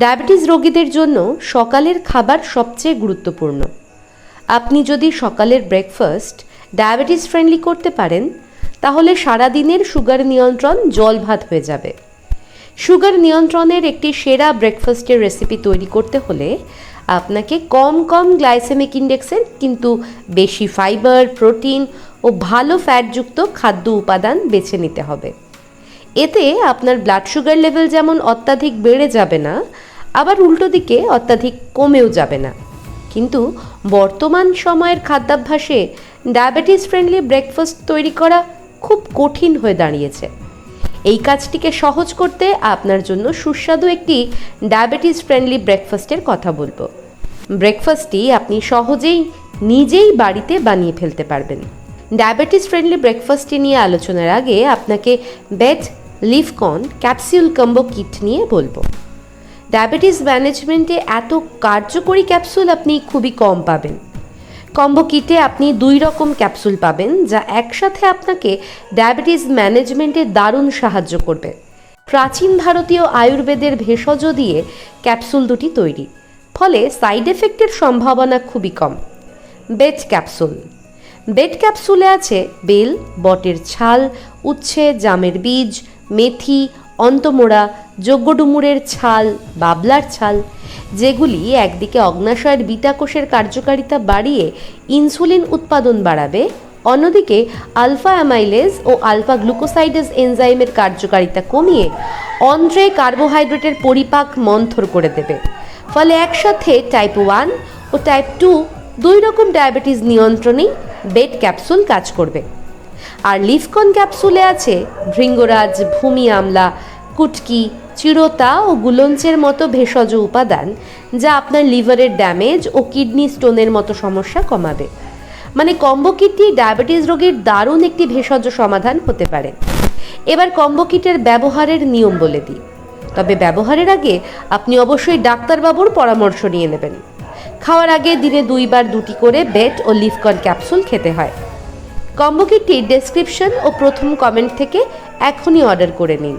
Diabetes রোগীদের জন্য সকালের খাবার সবচেয়ে গুরুত্বপূর্ণ। আপনি যদি সকালের ব্রেকফাস্ট ডায়াবেটিস ফ্রেন্ডলি করতে পারেন, তাহলে সারাদিনের সুগার নিয়ন্ত্রণ জল ভাত হয়ে যাবে। সুগার নিয়ন্ত্রণের একটি সেরা ব্রেকফাস্টের রেসিপি তৈরি করতে হলে আপনাকে কম কম গ্লাইসেমিক ইন্ডেক্সের কিন্তু বেশি ফাইবার প্রোটিন ও ভালো ফ্যাটযুক্ত খাদ্য উপাদান বেছে নিতে হবে। এতে আপনার ব্লাড সুগার লেভেল যেমন অত্যাধিক বেড়ে যাবে না, আবার উল্টো দিকে অত্যাধিক কমেও যাবে না। কিন্তু বর্তমান সময়ের খাদ্যাভ্যাসে ডায়াবেটিস ফ্রেন্ডলি ব্রেকফাস্ট তৈরি করা খুব কঠিন হয়ে দাঁড়িয়েছে। এই কাজটিকে সহজ করতে আপনার জন্য সুস্বাদু একটি ডায়াবেটিস ফ্রেন্ডলি ব্রেকফাস্টের কথা বলব। ব্রেকফাস্টটি আপনি সহজেই নিজেই বাড়িতে বানিয়ে ফেলতে পারবেন। ডায়াবেটিস ফ্রেন্ডলি ব্রেকফাস্টটি নিয়ে আলোচনার আগে আপনাকে বেড লিভকন ক্যাপসিউল কম্বো কিট নিয়ে বলব। ডায়াবেটিস ম্যানেজমেন্টে এত কার্যকরী ক্যাপসুল আপনি খুবই কম পাবেন। কম্বো কিটে আপনি দুই রকম ক্যাপসুল পাবেন, যা একসাথে আপনাকে ডায়াবেটিস ম্যানেজমেন্টে দারুণ সাহায্য করবে। প্রাচীন ভারতীয় আয়ুর্বেদের ভেষজ দিয়ে ক্যাপসুল দুটি তৈরি, ফলে সাইড এফেক্টের সম্ভাবনা খুবই কম। বেড ক্যাপসুল। বেড ক্যাপসুলে আছে বেল, বটের ছাল, উচ্ছে, জামের বীজ মেথি, অন্তমোড়া, যজ্ঞডুমুরের ছাল, বাবলার ছাল, যেগুলি একদিকে অগ্নাশয়ের বিটা কোষের কার্যকারিতা বাড়িয়ে ইনসুলিন উৎপাদন বাড়াবে, অন্যদিকে আলফা অ্যামাইলেজ ও আলফা গ্লুকোসাইডেজ এনজাইমের কার্যকারিতা কমিয়ে অন্ত্রে কার্বোহাইড্রেটের পরিপাক মন্থর করে দেবে। ফলে একসাথে টাইপ ওয়ান ও টাইপ টু দুই রকম ডায়াবেটিস নিয়ন্ত্রণেই বেড ক্যাপসুল কাজ করবে। আর লিফকন ক্যাপসুলে আছে ভৃঙ্গরাজ ভূমি আমলা, কুটকি, চিরতা ও গুলঞ্চের মতো ভেষজ উপাদান, যা আপনার লিভারের ড্যামেজ ও কিডনি স্টোনের মতো সমস্যা কমাবে। মানে কম্বো কিটটি ডায়াবেটিস রোগীর দারুণ একটি ভেষজ সমাধান হতে পারে। এবার কম্বো কিটের ব্যবহারের নিয়ম বলে দিই। তবে ব্যবহারের আগে আপনি অবশ্যই ডাক্তারবাবুর পরামর্শ নিয়ে নেবেন। খাওয়ার আগে দিনে দুইবার দুটি করে বেট ও লিফকন ক্যাপসুল খেতে হয়। কম্বো কিটটি ডেসক্রিপশন ও প্রথম কমেন্ট থেকে এখনই অর্ডার করে নিন।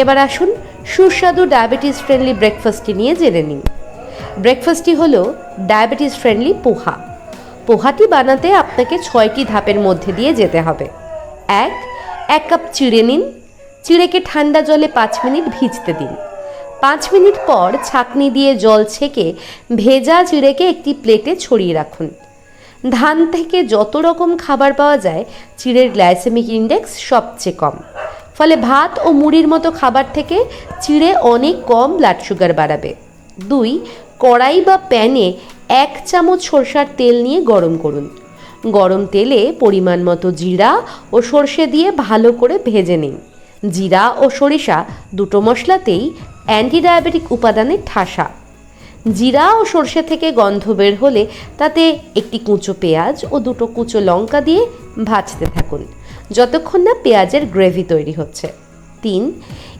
এবার আসুন সুস্বাদু ডায়াবেটিস ফ্রেন্ডলি ব্রেকফাস্টটি নিয়ে জেনে নিন। ব্রেকফাস্টটি হল ডায়াবেটিস ফ্রেন্ডলি পোহা। পোহাটি বানাতে আপনাকে ছয়টি ধাপের মধ্যে দিয়ে যেতে হবে। এক এক কাপ চিড়ে নিন। চিড়েকে ঠান্ডা জলে পাঁচ মিনিট ভিজতে দিন। পাঁচ মিনিট পর ছাকনি দিয়ে জল ছেঁকে ভেজা চিড়েকে একটি প্লেটে ছড়িয়ে রাখুন। ধান থেকে যত রকম খাবার পাওয়া যায়, চিড়ের গ্লাইসেমিক ইন্ডেক্স সবচেয়ে কম। ফলে ভাত ও মুড়ির মতো খাবার থেকে চিড়ে অনেক কম ব্লাড সুগার বাড়াবে। দুই, কড়াই বা প্যানে এক চামচ সরষার তেল নিয়ে গরম করুন। গরম তেলে পরিমাণ মতো জিরা ও সর্ষে দিয়ে ভালো করে ভেজে নিন। জিরা ও সরিষা দুটো মশলাতেই অ্যান্টি ডায়াবেটিক উপাদানের ঠাসা। জিরা ও সর্ষে থেকে গন্ধ বের হলে তাতে একটি কুচো পেঁয়াজ ও দুটো কুচো লঙ্কা দিয়ে ভাজতে থাকুন। যতক্ষণ না পেঁয়াজের গ্রেভি তৈরি হচ্ছে। তিন,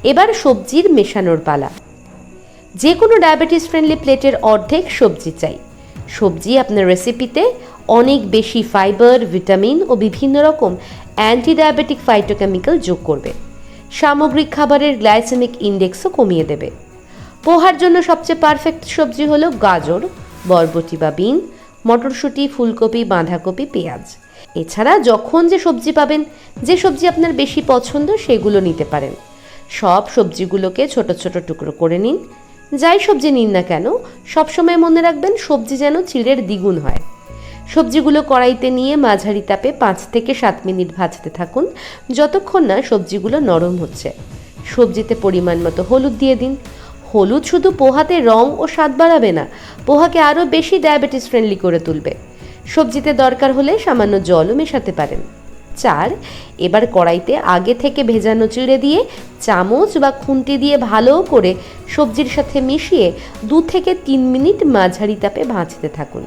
এবার সবজির মেশানোর পালা। যে কোনো ডায়াবেটিস ফ্রেন্ডলি প্লেটের অর্ধেক সবজি চাই। সবজি আপনার রেসিপিতে অনেক বেশি ফাইবার ভিটামিন ও বিভিন্ন রকম অ্যান্টি ডায়াবেটিক ফাইটোকেমিক্যাল যোগ করবে। সামগ্রিক খাবারের গ্লাইসেমিক ইন্ডেক্সও কমিয়ে দেবে। পোহার জন্য সবচেয়ে পারফেক্ট সবজি হলো গাজর, বরবটি বা বিন, মটরশুঁটি, ফুলকপি, বাঁধাকপি, পেঁয়াজ। এছাড়া যখন যে সবজি পাবেন, যে সবজি আপনার বেশি পছন্দ সেগুলো নিতে পারেন। সব সবজিগুলোকে ছোট ছোট টুকরো করে নিন। যাই সবজি নিন না কেন, সবসময় মনে রাখবেন সবজি যেন চিড়ের দ্বিগুণ হয়। সবজিগুলো কড়াইতে নিয়ে মাঝারি তাপে পাঁচ থেকে সাত মিনিট ভাজতে থাকুন, যতক্ষণ না সবজিগুলো নরম হচ্ছে। সবজিতে পরিমাণ মতো হলুদ দিয়ে দিন। হলুদ শুধু পোহাতে রং ও স্বাদ বাড়াবে না, পোহাকে আরও বেশি ডায়াবেটিস ফ্রেন্ডলি করে তুলবে। সবজিতে দরকার হলে সামান্য জলও মেশাতে পারেন। চার, এবার কড়াইতে আগে থেকে ভেজানো চিড়ে দিয়ে চামচ বা খুন্তি দিয়ে ভালো করে সবজির সাথে মিশিয়ে দু থেকে তিন মিনিট মাঝারি তাপে ভাজতে থাকুন।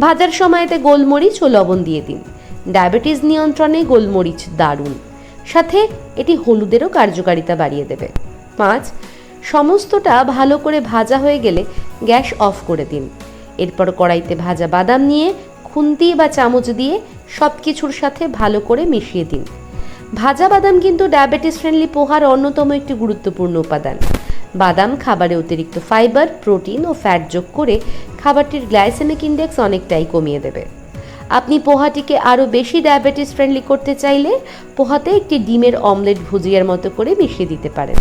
ভাজার সময়তে গোলমরিচ ও লবণ দিয়ে দিন। ডায়াবেটিস নিয়ন্ত্রণে গোলমরিচ দারুণ। সাথে এটি হলুদেরও কার্যকারিতা বাড়িয়ে দেবে। পাঁচ সমস্তটা ভালো করে ভাজা হয়ে গেলে গ্যাস অফ করে দিন। এরপর কড়াইতে ভাজা বাদাম নিয়ে খুন্তি বা চামচ দিয়ে সব কিছুর সাথে ভালো করে মিশিয়ে দিন। ভাজা বাদাম কিন্তু ডায়াবেটিস ফ্রেন্ডলি পোহার অন্যতম একটি গুরুত্বপূর্ণ উপাদান। বাদাম খাবারে অতিরিক্ত ফাইবার, প্রোটিন ও ফ্যাট যোগ করে খাবারটির গ্লাইসেমিক ইন্ডেক্স অনেকটাই কমিয়ে দেবে। আপনি পোহাটিকে আরও বেশি ডায়াবেটিস ফ্রেন্ডলি করতে চাইলে পোহাতে একটি ডিমের অমলেট ভুজিয়ার মতো করে মিশিয়ে দিতে পারেন।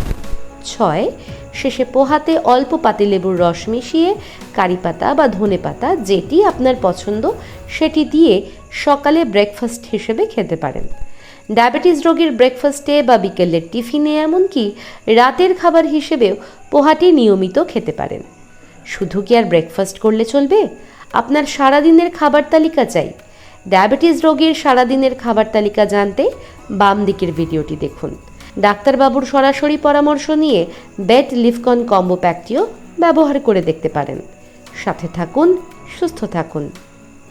ছয়, শেষে পোহাতে অল্প পাতিলেবুর রস মিশিয়ে কারি পাতা বা ধনে পাতা যেটি আপনার পছন্দ, সেটি দিয়ে সকালে ব্রেকফাস্ট হিসেবে খেতে পারেন। ডায়াবেটিস রোগীর ব্রেকফাস্টে বা বিকেলের টিফিনে এমনকি রাতের খাবার হিসেবেও পোহাটি নিয়মিত খেতে পারেন। শুধু কি আর ব্রেকফাস্ট করলে চলবে? আপনার সারাদিনের খাবার তালিকা চাই। ডায়াবেটিস রোগীর সারাদিনের খাবার তালিকা জানতে বাম দিকের ভিডিওটি দেখুন। ডাক্তারবাবুর সরাসরি পরামর্শ নিয়ে বেড লিফকন কম্বো প্যাকটিও ব্যবহার করে দেখতে পারেন। সাথে থাকুন, সুস্থ থাকুন।